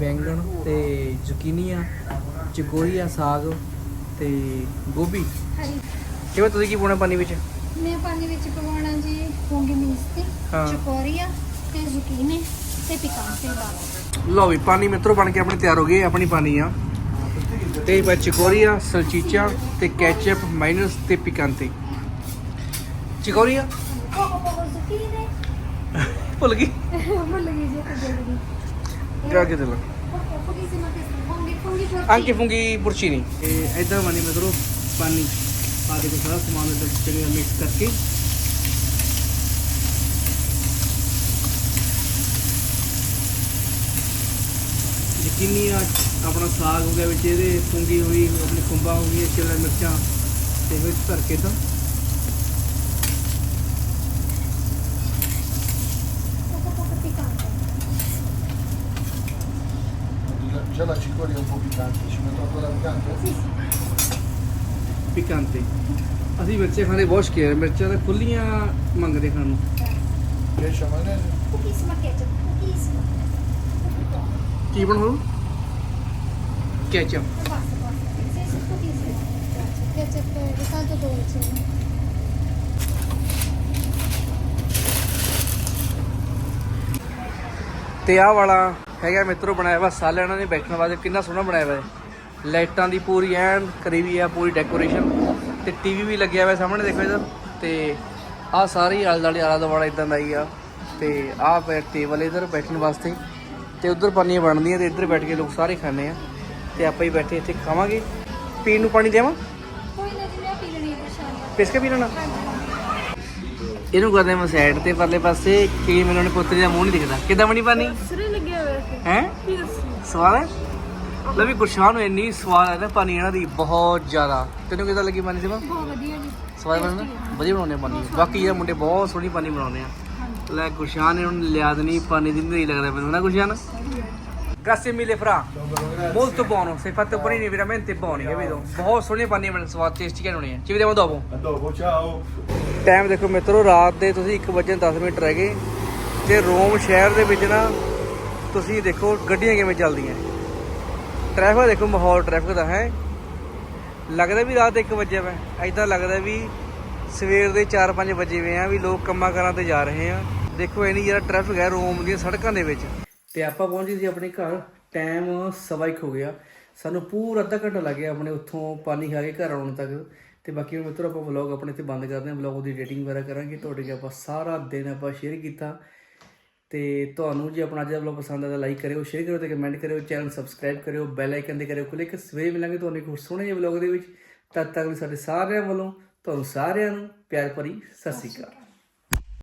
ਬੈਂਗਣ ਤੇ ਜ਼ੁਕੀਨੀ ਆ ਚਿਕੋਰੀ ਆ ਸਾਗ ਤੇ ਗੋਭੀ। ਹਰੀ ਕਿਵੇਂ ਤੁਸੀਂ ਕੀ ਪਾਉਣਾ ਪਾਣੀ ਵਿੱਚ? ਮੈਂ ਪਾਣੀ ਵਿੱਚ ਪਵਾਉਣਾ ਜੀ ਫੁੰਗੀ ਮਿਸਤੀ ਹਾਂ। ਚਕੋਰੀਆ ਤੇ ਜ਼ੁਕੀਨੀ ਤੇ ਪਿਕਾਂ ਤੇ ਲਓ ਵੀ ਪਾਣੀ ਮਿੱਤਰੋ ਬਣ ਕੇ ਆਪਣੇ ਤਿਆਰ ਹੋ ਗਏ ਆਪਣੀ ਪਾਣੀ ਆ। ਤੇ ਚਕੋਰੀਆ, ਸਲਚੀਚਾ ਤੇ ਕੈਚਅਪ ਮਾਈਨਸ ਤੇ ਪਿਕਾਂਤੇ। ਚਿਕੋਰੀਆ? ਕੋਕੋ ਕੋਕੋ ਜ਼ੁਕੀਨੀ ਭੁੱਲ ਗਈ ਭੁੱਲ ਗਈ ਦਿਲ ਫੁੰਗੀ ਫੁੰਗੀ ਫੁੰਗੀ anche funghi ਬਣੀ ਮਿੱਤਰੋ ਪਾਣੀ ਪਾ ਦੇ ਕੇ ਸਾਰਾ ਸਮਾਨ ਇਧਰ ਚੰਗੀ ਮਿਕਸ ਕਰਕੇ। ਯਕੀਨੀ ਆ ਆਪਣਾ ਸਾਗ ਹੋ ਗਿਆ ਵਿੱਚ ਇਹਦੇ ਫੁੰਗੀ ਹੋਈ ਆਪਣੀ ਖੁੰਬਾਂ ਹੋ ਗਈਆਂ ਸ਼ਿਮਲਾ ਮਿਰਚਾਂ ਤੇ ਵਿੱਚ ਧਰ ਕੇ ਤਾਂ ਕੋਕੋ ਕੋਕੋ ਪਿਕਾਂ Già la cicoria è un po' piccante, ci metto ancora piccante? ਪਿਕਾਂਤੇ ਅਸੀਂ ਮਿਰਚਾਂ ਖਾਣੇ ਬਹੁਤ ਸ਼ੌਕੀਨ ਮਿਰਚਾਂ ਤਾਂ ਖੁੱਲੀਆਂ ਮੰਗਦੇ ਖਾਣ ਨੂੰ Riesci a maionese? pochissima ketchup pochissima ਕੀ ਬਣਾਉ ਕੈਚਅਪ basta basta sì ਤੇ ਆਹ ਵਾਲਾ ਹੈਗਾ ਮਿੱਤਰੋ ਬਣਾਇਆ ਵਾ ਸਾਲਿਆਂ ਨੇ ਬੈਠਣ ਵਾਸਤੇ, ਕਿੰਨਾ ਸੋਹਣਾ ਬਣਾਇਆ ਵਾ ਲਾਈਟਾਂ ਦੀ ਪੂਰੀ ਐਨ ਕਰੀਬੀ ਆ, ਪੂਰੀ ਡੈਕੋਰੇਸ਼ਨ ਤੇ ਟੀਵੀ ਵੀ ਲੱਗਿਆ ਹੋਇਆ ਸਾਹਮਣੇ, ਦੇਖੋ ਇਧਰ ਤੇ ਆਹ ਸਾਰੀ ਆਲੇ ਦੁਆਲੇ ਆਲਾ ਦੁਆਲਾ ਇਦਾਂ ਦਾ ਹੀ ਆ। ਤੇ ਆਹ ਟੇਬਲ ਇਧਰ ਬੈਠਣ ਵਾਸਤੇ। ਤੇ ਉਧਰ ਪਾਨੀਆਂ ਬਣਦੀਆਂ ਤੇ ਇੱਧਰ ਬੈਠ ਕੇ ਲੋਕ ਸਾਰੇ ਖਾਂਦੇ ਆ। ਤੇ ਆਪਾਂ ਹੀ ਬੈਠੇ ਇੱਥੇ ਖਾਵਾਂਗੇ। ਪੀਣ ਨੂੰ ਪਾਣੀ ਦੇਵਾਂ? ਕੋਈ ਨਾ ਜੀ ਮੈਂ ਪੀ ਲੈਣੀ ਸ਼ਾਮ ਪਿਸ ਕੇ ਪੀ ਲੈਣਾ? ਇਹਨੂੰ ਕਰਦੇ ਮੈਂ ਸਾਈਡ ਤੇ ਪਰਲੇ ਪਾਸੇ ਕਿ ਮੈਨੂੰ ਨੇ ਪੁੱਤਰੀ ਦਾ ਮੂੰਹ ਨਹੀਂ ਦਿਖਦਾ। ਕਿੱਦਾਂ ਬਣੀ ਪਾਣੀ? ਸਿਰੇ ਲੱਗਿਆ ਹੋਇਆ ਸੀ ਹੈ? ਸਵਾਦ ਹੈ? ਲੈ ਵੀ ਗੁਰਸ਼ਾਨ ਨੂੰ ਇੰਨੀ ਸਵਾਦ ਹੈ ਨਾ ਪਾਣੀ ਇਹਨਾਂ ਦੀ ਬਹੁਤ ਜ਼ਿਆਦਾ। ਤੈਨੂੰ ਕਿਦਾਂ ਲੱਗੀ ਪਾਣੀ ਸਿਮਾ ਬਹੁਤ ਵਧੀਆ ਜੀ। ਸਵਾਦ ਬਣਦਾ ਵਧੀਆ ਬਣਾਉਂਦੇ ਪਾਣੀ। ਬਾਕੀ ਇਹ ਮੁੰਡੇ ਬਹੁਤ ਸੋਹਣੀ ਪਾਣੀ ਬਣਾਉਂਦੇ ਆ। ਲੈ ਗੁਰਸ਼ਾਨ ਨੇ ਉਹਨੂੰ ਲਿਆ ਦੇਣੀ ਪਾਣੀ ਦੀ ਨਹੀਂ ਲੱਗਦਾ ਮੈਨੂੰ ਨਾ Gurshan. Grazie mille fra. Molto buono, sei fatto panini veramente buoni, capito? ਬਹੁਤ ਸੋਹਣੇ ਪਾਣੀ ਬਣ ਸਵਾਦ ਟੇਸਟੀ ਬਣਾਉਣੇ ਆ ci vediamo dopo. A dopo, ciao. Time ਦੇਖੋ ਮਿੱਤਰੋ ਰਾਤ ਦੇ ਤੁਸੀਂ 1 ਵਜੇ 10 ਮਿੰਟ ਰਹਿ ਗਏ ਤੇ ਰੋਮ ਸ਼ਹਿਰ ਦੇ ਵਿੱਚ ਨਾ ਤੁਸੀਂ ਦੇਖੋ ਗੱਡੀਆਂ ਕਿਵੇਂ ਚੱਲਦੀਆਂ ਟ੍ਰੈਫਿਕ ਦੇਖੋ ਮਾਹੌਲ ਟ੍ਰੈਫਿਕ ਦਾ ਹੈ ਲੱਗਦਾ ਵੀ ਰਾਤ 1 ਵਜੇ ਵਾ। ਐਦਾਂ ਲੱਗਦਾ ਵੀ ਸਵੇਰ ਦੇ 4-5 ਵਜੇ ਵੇ ਆ ਵੀ ਲੋਕ ਕੰਮਾਂ ਕਾਰਾਂ ਤੇ ਜਾ ਰਹੇ ਆ। ਦੇਖੋ ਇੰਨੀ ਜਿਹੜਾ ਟ੍ਰੈਫਿਕ ਹੈ ਰੋਮ ਦੀਆਂ ਸੜਕਾਂ ਦੇ ਵਿੱਚ। ਤੇ ਆਪਾਂ ਪਹੁੰਚੇ ਸੀ ਆਪਣੇ ਘਰ। ਟਾਈਮ ਸਵਾ ਇੱਕ ਹੋ ਗਿਆ। ਸਾਨੂੰ ਪੂਰਾ ਅੱਧਾ ਘੰਟਾ ਲੱਗ ਗਿਆ ਆਪਣੇ ਉੱਥੋਂ ਪਾਣੀ ਖਾ ਕੇ ਘਰ ਆਉਣ ਤੱਕ। ਤੇ ਬਾਕੀ ਹੁਣ ਮਿੱਤਰੋ ਆਪਾਂ ਵਲੌਗ ਆਪਣੇ ਤੇ ਬੰਦ ਕਰਦੇ ਹਾਂ। ਵਲੌਗ ਦੀ ਐਡੀਟਿੰਗ ਵਗੈਰਾ ਕਰਾਂਗੇ। ਤੁਹਾਡੇ ਕੇ ਆਪਾਂ ਸਾਰਾ ਦਿਨ ਆਪਾਂ ਸ਼ੇਅਰ ਕੀਤਾ। ਤੇ ਤੁਹਾਨੂੰ ਜੇ ਆਪਣਾ ਅੱਜ ਦਾ ਵਲੌਗ ਪਸੰਦ ਆਇਆ ਤਾਂ ਲਾਈਕ ਕਰਿਓ ਸ਼ੇਅਰ ਕਰਿਓ ਤੇ ਕਮੈਂਟ ਕਰਿਓ। ਚੈਨਲ ਸਬਸਕ੍ਰਾਈਬ ਕਰਿਓ ਬੈਲ ਆਈਕਨ ਤੇ ਕਰਿਓ। ਕਲਿੱਕ ਸਵੇਰੇ ਮਿਲਾਂਗੇ ਤੁਹਾਨੂੰ ਇੱਕ ਹੋਰ ਸੋਹਣੇ ਜਿਹੇ ਵਲੌਗ ਦੇ ਵਿੱਚ। ਤਦ ਤੱਕ ਲਈ ਸਾਡੇ ਸਾਰਿਆਂ ਵੱਲੋਂ, ਤੁਹਾਨੂੰ ਸਾਰਿਆਂ ਨੂੰ ਪਿਆਰ ਭਰੀ ਸਤਿ ਸ਼੍ਰੀ ਅਕਾਲ।